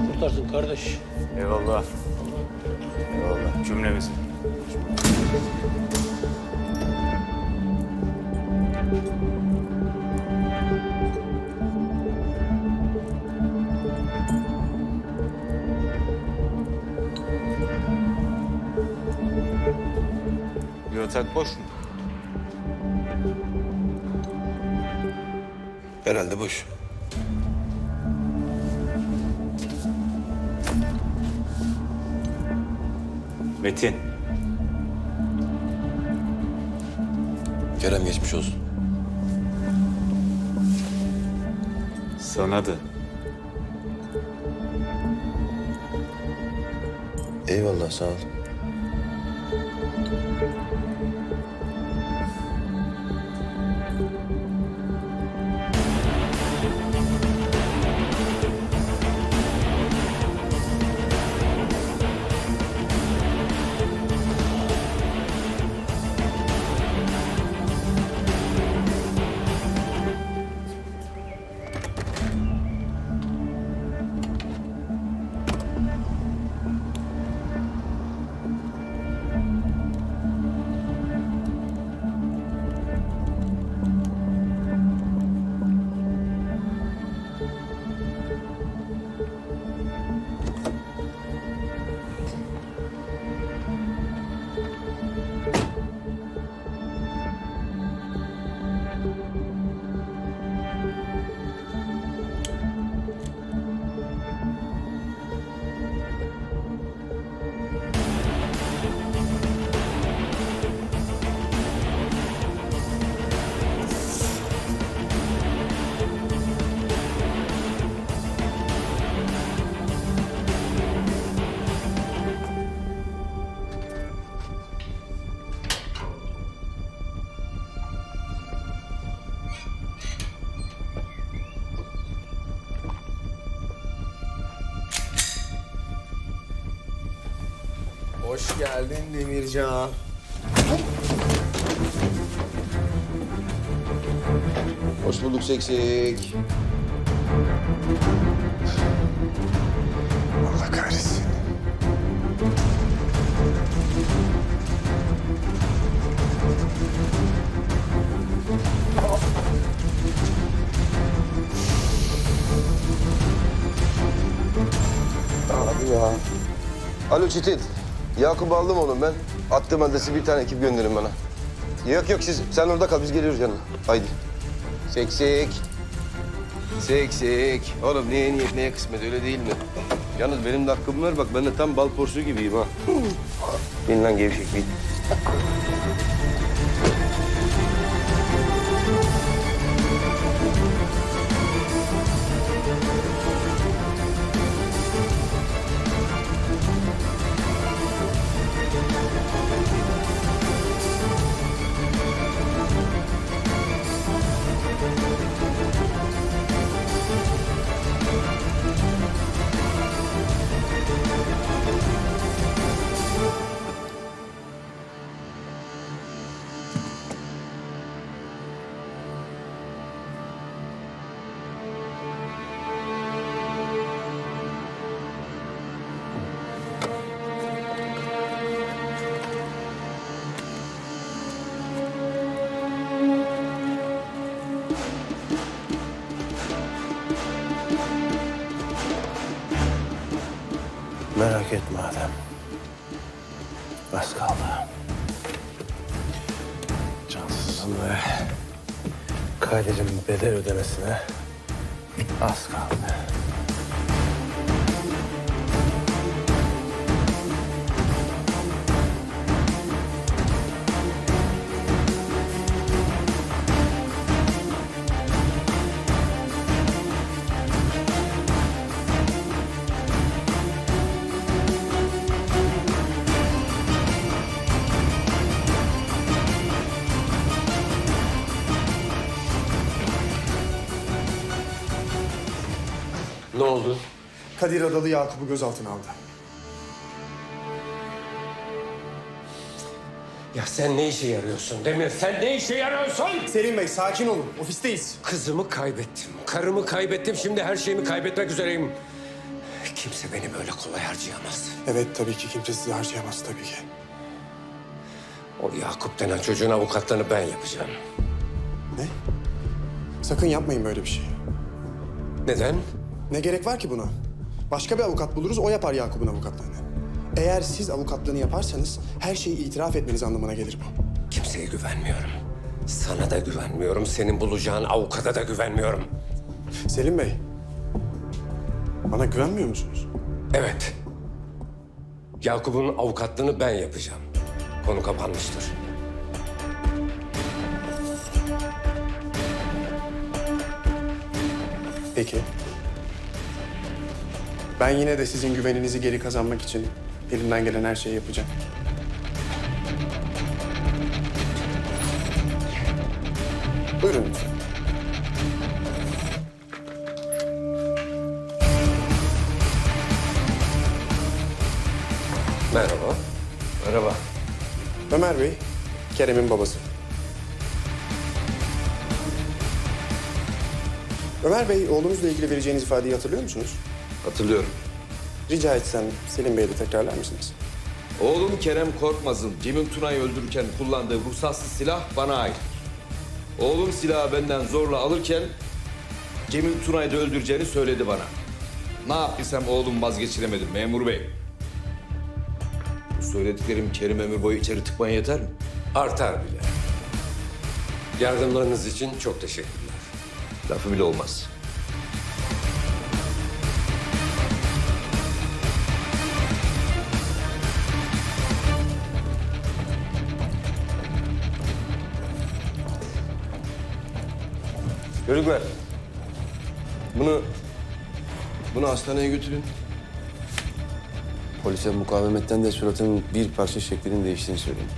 Allah kurtarsın kardeş. Eyvallah. Eyvallah. Cümlemizi. Yatak boş mu? Herhalde boş. Metin. Kerem geçmiş olsun. Sana da. Eyvallah sağ ol. Geldin Demircan. Hoş bulduk seksik. Allah kahretsin. Abi ya. Alo Çetin. Yakup aldım oğlum ben. Attığım adresi bir tane ekip gönderin bana. Yok yok siz sen orada kal biz geliyoruz yanına. Haydi. Seksik. Seksik. Oğlum neye niyet neye kısmet öyle değil mi? Yalnız benim de hakkım var bak ben de tam bal porsu gibiyim ha. Bin lan gevşek bin. Bedel ödemesine az kaldı. Oldu? Kadir Adalı Yakup'u gözaltına aldı. Ya sen ne işe yarıyorsun Demir? Sen ne işe yarıyorsun? Selim Bey sakin olun. Ofisteyiz. Kızımı kaybettim, karımı kaybettim. Şimdi her şeyimi kaybetmek üzereyim. Kimse beni böyle kolay harcayamaz. Evet tabii ki kimse sizi harcayamaz tabii ki. O Yakup denen çocuğun avukatlığını ben yapacağım. Ne? Sakın yapmayın böyle bir şey. Neden? Ne gerek var ki buna? Başka bir avukat buluruz, o yapar Yakup'un avukatlığını. Eğer siz avukatlığını yaparsanız her şeyi itiraf etmeniz anlamına gelir bu. Kimseye güvenmiyorum. Sana da güvenmiyorum. Senin bulacağın avukata da güvenmiyorum. Selim Bey, bana güvenmiyor musunuz? Evet. Yakup'un avukatlığını ben yapacağım. Konu kapanmıştır. Peki. Ben yine de sizin güveninizi geri kazanmak için elimden gelen her şeyi yapacağım. Buyurun lütfen. Merhaba. Merhaba. Ömer Bey, Kerem'in babası. Ömer Bey, oğlunuzla ilgili vereceğiniz ifadeyi hatırlıyor musunuz? Hatırlıyorum. Rica etsem Selim Bey'e de tekrarlar mısınız? Oğlum Kerem Korkmaz'ın Cemil Tuna'yı öldürürken kullandığı ruhsatsız silah bana ait. Oğlum silahı benden zorla alırken Cemil Tuna'yı da öldüreceğini söyledi bana. Ne yaptıysam oğlum vazgeçiremedim memur bey. Bu söylediklerim Kerim ömür boyu içeri tıkmaya yeter mi? Artar bile. Yardımlarınız için çok teşekkürler. Lafı bile olmaz. Çocuklar. Bunu... Bunu hastaneye götürün. Polise mukavemetten de suratının bir parça şeklinin değiştiğini söyleyin.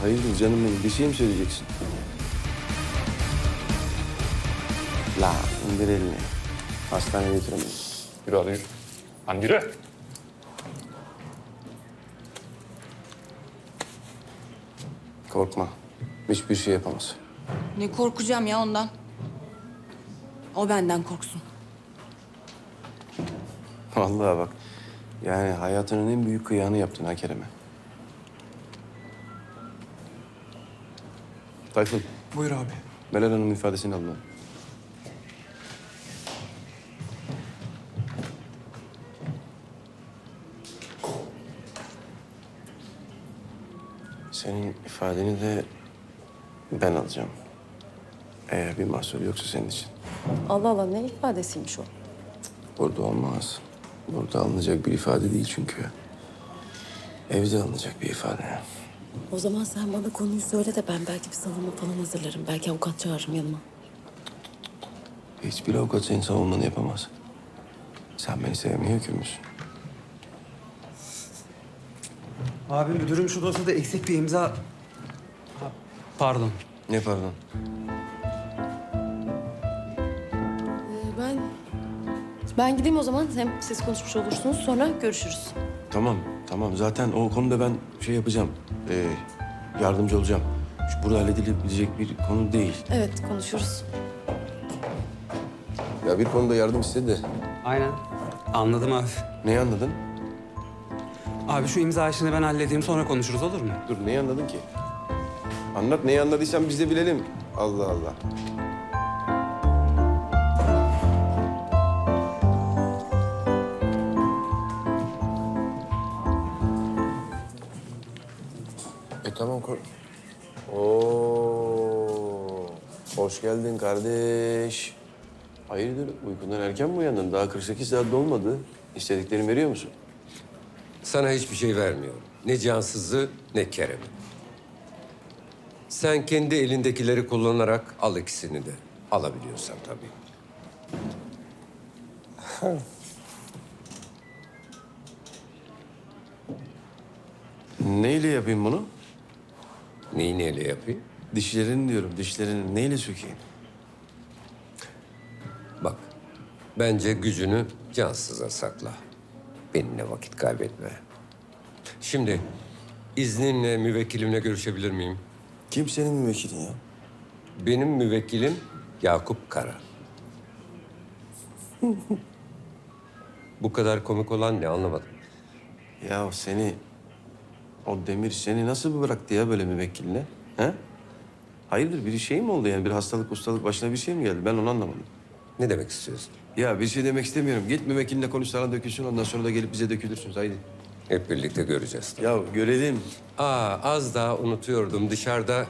Hayırdır canım benim? Bir şey mi söyleyeceksin? La indir elini. Hastaneye götüremeyiz. Yürü hadi yürü. Lan yürü. Korkma. Hiçbir şey yapamaz. Ne korkacağım ya ondan. O benden korksun. Vallahi bak. Yani hayatının en büyük kıyağını yaptın ha Kerem'e. Tayfun, Buyur abi. Meral Hanım'ın ifadesini alın. Senin ifadeni de ben alacağım. Eğer bir mahsur yoksa senin için. Allah Allah ne ifadesiymiş o? Burada olmaz. Burada alınacak bir ifade değil çünkü. Evde alınacak bir ifade. O zaman sen bana konuyu söyle de ben belki bir savunma falan hazırlarım. Belki avukat çağırırım yanıma. Hiçbir avukat senin savunmanı yapamaz. Sen beni sevmeye hükümlüsün. Abi müdürüm şu dosyada eksik bir imza... Ha, Pardon. Ne pardon? Ee, ben... Ben gideyim o zaman. Hem siz konuşmuş olursunuz. Sonra görüşürüz. Tamam, tamam. Zaten o konuda ben şey yapacağım. Ee, yardımcı olacağım. Şu burada halledilebilecek bir konu değil. Evet konuşuruz. Ya bir konuda yardım istedi de. Aynen. Anladım abi. Neyi anladın? Abi şu imza işini ben halledeyim sonra konuşuruz olur mu? Dur, neyi anladın ki? Anlat, neyi anladıysan biz de bilelim. Allah Allah. E tamam kork. Oo, hoş geldin kardeş. Hayırdır uykundan erken mi uyandın? Daha 48 saat dolmadı. İstediklerimi veriyor musun? Sana hiçbir şey vermiyorum. Ne cansızı ne Kerem'i. Sen kendi elindekileri kullanarak al ikisini de. Alabiliyorsan tabii. Neyle yapayım bunu? Neyi neyle yapayım? Dişlerini diyorum, dişlerini neyle sökeyim? Bak, bence gücünü cansıza sakla. Benimle vakit kaybetme. Şimdi izninle müvekkilimle görüşebilir miyim? Kim senin müvekkilin ya? Benim müvekkilim Yakup Kara. Bu kadar komik olan ne anlamadım. Ya seni, o Demir seni nasıl bıraktı ya böyle müvekkiline? He? Hayırdır bir şey mi oldu yani? Bir hastalık ustalık başına bir şey mi geldi? Ben onu anlamadım. Ne demek istiyorsun? Ya bir şey demek istemiyorum. Git müvekkilinle konuş sana dökülsün. Ondan sonra da gelip bize dökülürsünüz. Haydi. Hep birlikte göreceğiz. Ya görelim. Aa az daha unutuyordum. Dışarıda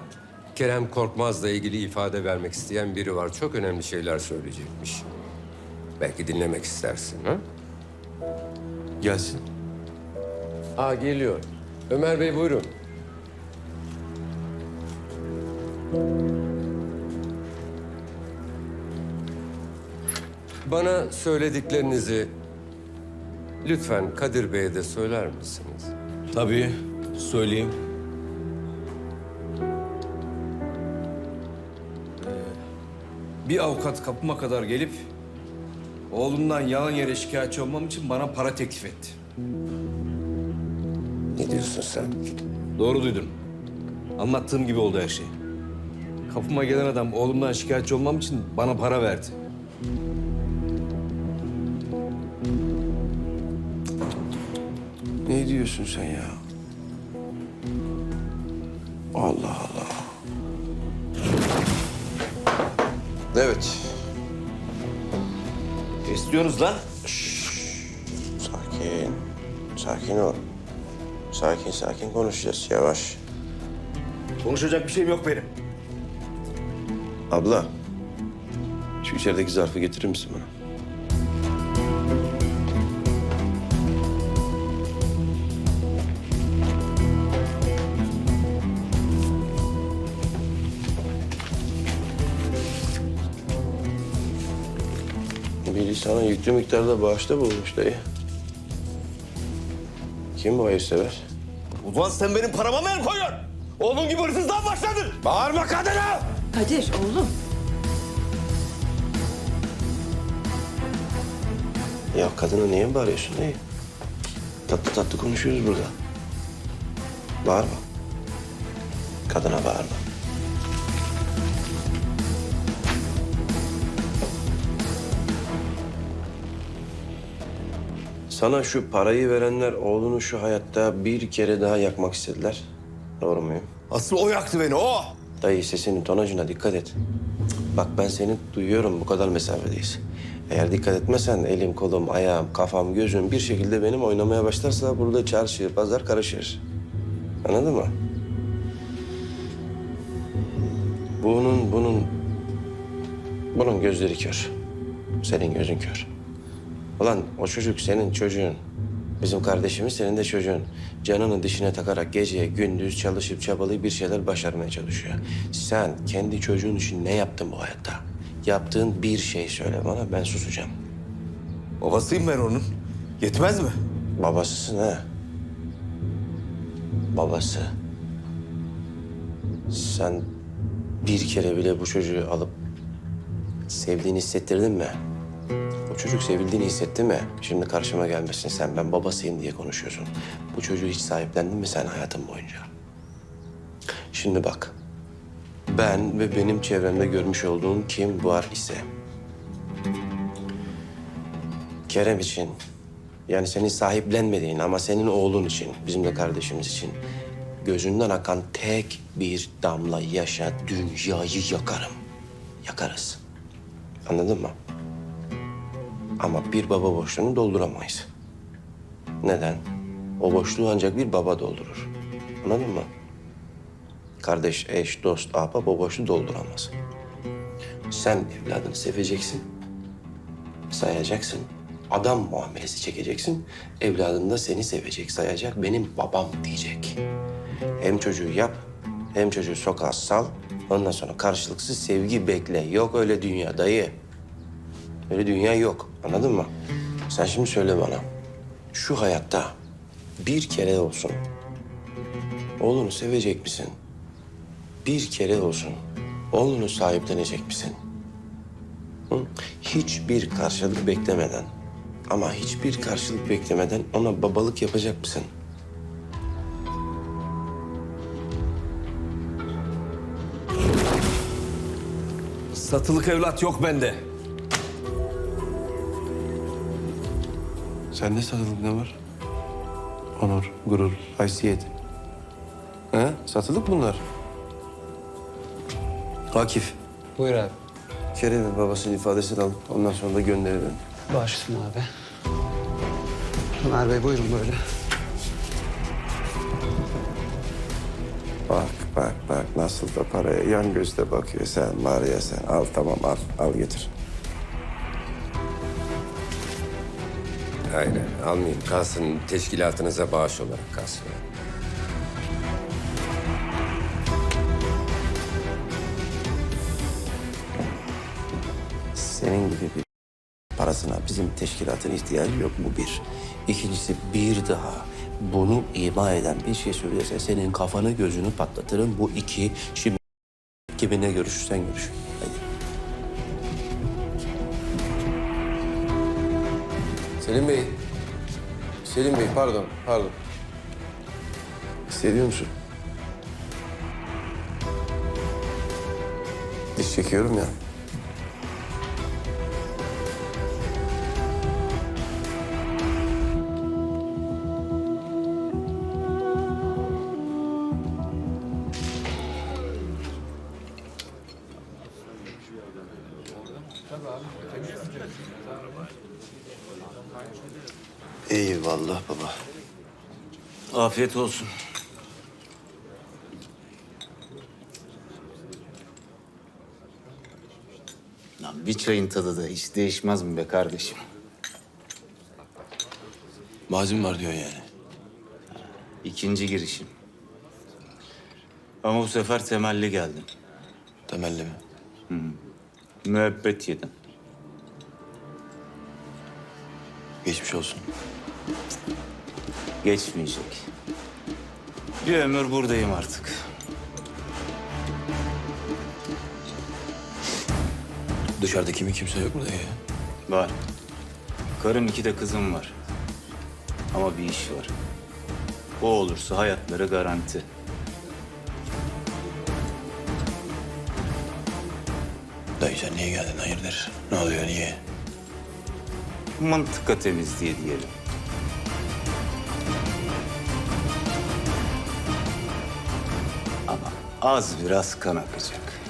Kerem Korkmaz'la ilgili ifade vermek isteyen biri var. Çok önemli şeyler söyleyecekmiş. Belki dinlemek istersin ha? Gelsin. Aa geliyor. Ömer Bey buyurun. Bana söylediklerinizi lütfen Kadir Bey'e de söyler misiniz? Tabii, söyleyeyim. Ee, Bir avukat kapıma kadar gelip oğlumdan yalan yere şikayetçi olmam için bana para teklif etti. Ne diyorsun sen? Doğru duydun. Anlattığım gibi oldu her şey. Kapıma gelen adam oğlumdan şikayetçi olmam için bana para verdi. Diyorsun sen ya? Allah Allah. Evet. İstiyorsunuz lan. Sakin. Sakin ol. Sakin sakin konuşacağız yavaş. Konuşacak bir şeyim yok benim. Abla. Şu içerideki zarfı getirir misin bana? Sana yüklü miktarda bağışta bulmuş dayı. Kim bu hayırsever? Ulan sen benim parama mı el koyuyorsun? Oğlum gibi hırsızlığa başladın. Bağırma kadına! Kadir oğlum. Ya kadına niye mi bağırıyorsun dayı? Tatlı tatlı konuşuyoruz burada. Bağırma. Kadına bağırma. Sana şu parayı verenler oğlunu şu hayatta bir kere daha yakmak istediler. Doğru muyum? Asıl o yaktı beni o. Dayı sesinin tonajına dikkat et. Bak ben seni duyuyorum bu kadar mesafedeyiz. Eğer dikkat etmezsen elim, kolum, ayağım, kafam, gözüm bir şekilde benim oynamaya başlarsa burada çarşı, pazar karışır. Anladın mı? Bunun, bunun, bunun gözleri kör. Senin gözün kör. Ulan o çocuk senin çocuğun. Bizim kardeşimiz senin de çocuğun. Canını dişine takarak gece gündüz çalışıp çabalayıp bir şeyler başarmaya çalışıyor. Sen kendi çocuğun için ne yaptın bu hayatta? Yaptığın bir şey söyle bana ben susacağım. Babasıyım ben onun. Yetmez mi? Babasısın ha. Babası. Sen bir kere bile bu çocuğu alıp sevdiğini hissettirdin mi? O çocuk sevildiğini hissetti mi? Şimdi karşıma gelmesin sen ben babasıyım diye konuşuyorsun. Bu çocuğu hiç sahiplendin mi sen hayatın boyunca? Şimdi bak. Ben ve benim çevremde görmüş olduğun kim var ise... Kerem için yani senin sahiplenmediğin ama senin oğlun için, bizim de kardeşimiz için gözünden akan tek bir damla yaşa dünyayı yakarım. Yakarız. Anladın mı? Ama bir baba boşluğunu dolduramayız. Neden? O boşluğu ancak bir baba doldurur. Anladın mı? Kardeş, eş, dost, ahbap o boşluğu dolduramaz. Sen evladını seveceksin sayacaksın. Adam muamelesi çekeceksin. Evladın da seni sevecek, sayacak. Benim babam diyecek. Hem çocuğu yap, hem çocuğu sokağa sal. Ondan sonra karşılıksız sevgi bekle. Yok öyle dünya dayı. Öyle dünya yok. Anladın mı? Sen şimdi söyle bana. Şu hayatta bir kere olsun oğlunu sevecek misin? Bir kere olsun oğlunu sahiplenecek misin? Hı? Hiçbir karşılık beklemeden ama hiçbir karşılık beklemeden ona babalık yapacak mısın? Satılık evlat yok bende. Sende satılık ne var? Onur, gurur, haysiyet. Ha? Satılık bunlar. Akif. Buyur abi. Kerem'in babasının ifadesini al. Ondan sonra da gönderelim. Baş üstüne abi. Ömer Bey buyurun böyle. Bak bak bak nasıl da paraya yan gözle bakıyor. Sen var ya sen al tamam al al getir. Aynen almayayım. Kalsın teşkilatınıza bağış olarak kalsın. Senin gibi bir parasına bizim teşkilatın ihtiyacı yok bu bir. İkincisi bir daha bunu ima eden bir şey söylerse senin kafanı gözünü patlatırım. Bu iki şimdi kiminle görüşürsen görüş. Selim Bey. Selim Bey pardon pardon. Hissediyor musun? Diş çekiyorum ya. Afiyet olsun. Lan bir çayın tadı da hiç değişmez mi be kardeşim? Mazim var diyor yani. İkinci girişim. Ama bu sefer temelli geldim. Temelli mi? Müebbet yedim. Geçmiş olsun. Geçmeyecek. Bir ömür buradayım artık. Dışarıda kimi kimse yok mu dayı? Var. Karım iki de kızım var. Ama bir iş var. O olursa hayatları garanti. Dayı sen niye geldin hayırdır? Ne oluyor niye? Mantıka temizliği diyelim. Az biraz kan akacak.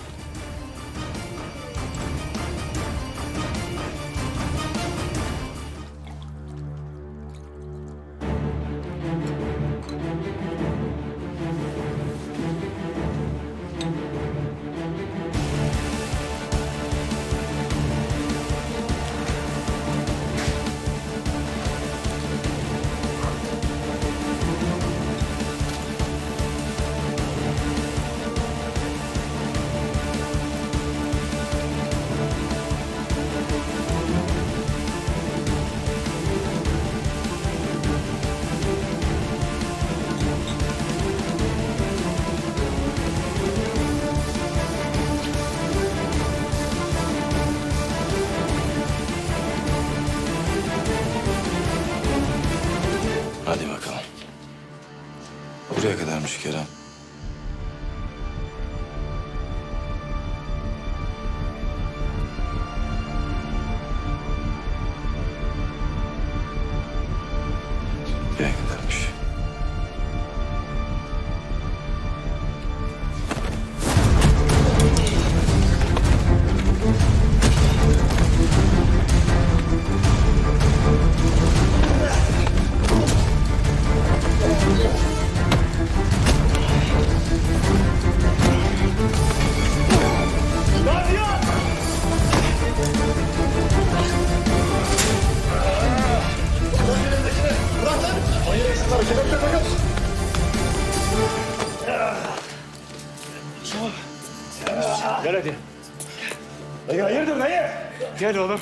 Gel oğlum.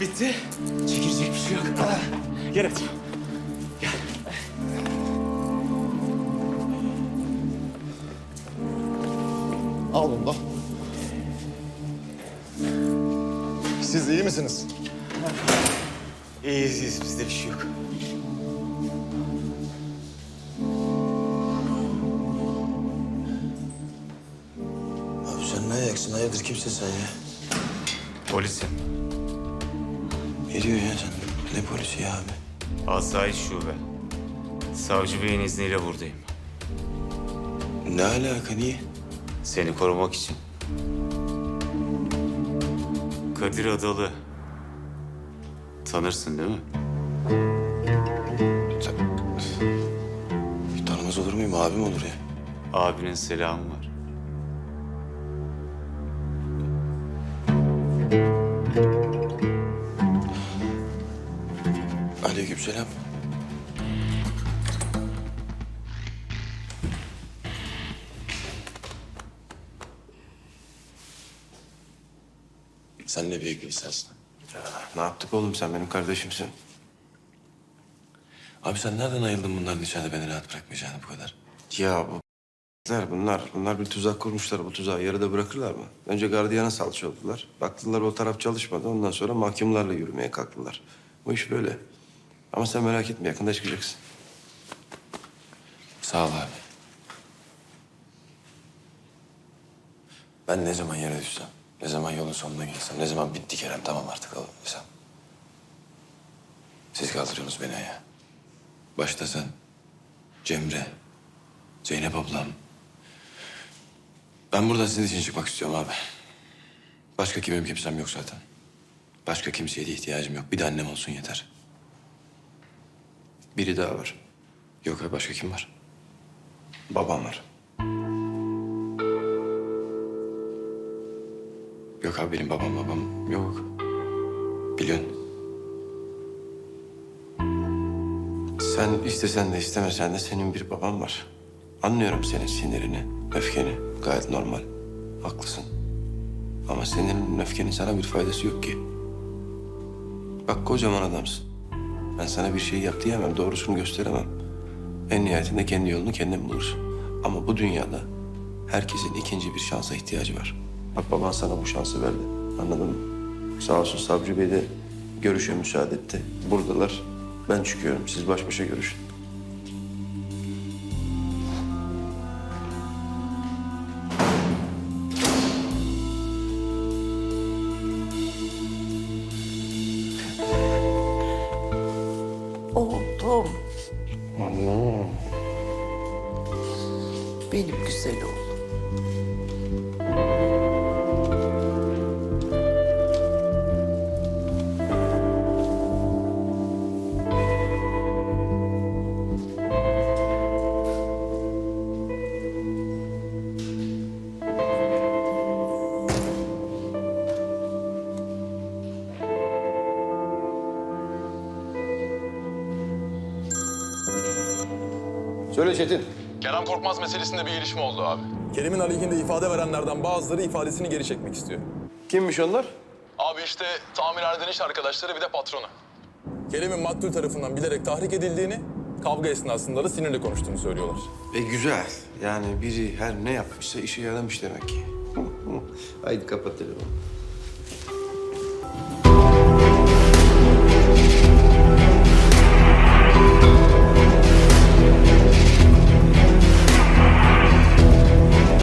Bitti. Çekilecek bir şey yok. Gel hadi. Al bunu da. Siz iyi misiniz? İyiyiz iyiyiz bizde bir şey yok. Abi sen ne ayaksın? Hayırdır kimsin sen ya? Polisim. Ne diyorsun ya sen? Ne polisi ya abi? Asayiş Şube. Savcı Bey'in izniyle buradayım. Ne alaka niye? Seni korumak için. Kadir Adalı. Tanırsın değil mi? Tanımaz olur muyum? Abim olur ya. Abinin selamı var. Sen ne büyük bir insansın. Ya, ne yaptık oğlum sen benim kardeşimsin. Abi sen nereden ayıldın bunların içeride beni rahat bırakmayacağını bu kadar? Ya bu bunlar, bunlar, bunlar bir tuzak kurmuşlar. Bu tuzağı yarıda bırakırlar mı? Önce gardiyana salça oldular. Baktılar o taraf çalışmadı. Ondan sonra mahkumlarla yürümeye kalktılar. Bu iş böyle. Ama sen merak etme yakında çıkacaksın. Sağ ol abi. Ben ne zaman yere düşsem, ne zaman yolun sonuna gelsem, ne zaman bitti Kerem tamam artık oğlum desem. Siz kaldırıyorsunuz beni ayağa. Başta sen, Cemre, Zeynep ablam. Ben burada sizin için çıkmak istiyorum abi. Başka kimim kimsem yok zaten. Başka kimseye de ihtiyacım yok. Bir de annem olsun yeter. Biri daha var. Yok ya başka kim var? Babam var. Yok abi benim babam babam yok. Biliyorsun. Sen istesen de istemesen de senin bir baban var. Anlıyorum senin sinirini, öfkeni. Gayet normal. Haklısın. Ama senin öfkenin sana bir faydası yok ki. Bak kocaman adamsın. Ben sana bir şey yap diyemem, doğrusunu gösteremem. En nihayetinde kendi yolunu kendin bulursun. Ama bu dünyada herkesin ikinci bir şansa ihtiyacı var. Bak baban sana bu şansı verdi. Anladın mı? Sağ olsun Savcı Bey de görüşe müsaade etti. Buradalar. Ben çıkıyorum. Siz baş başa görüşün. Söyle Çetin. Kerem Korkmaz meselesinde bir gelişme oldu abi. Kerim'in aleyhinde ifade verenlerden bazıları ifadesini geri çekmek istiyor. Kimmiş onlar? Abi işte tamirhaneden iş arkadaşları bir de patronu. Kerim'in maktul tarafından bilerek tahrik edildiğini, kavga esnasında da sinirle konuştuğunu söylüyorlar. E güzel. Yani biri her ne yapmışsa işe yaramış demek ki. Haydi kapat telefonu.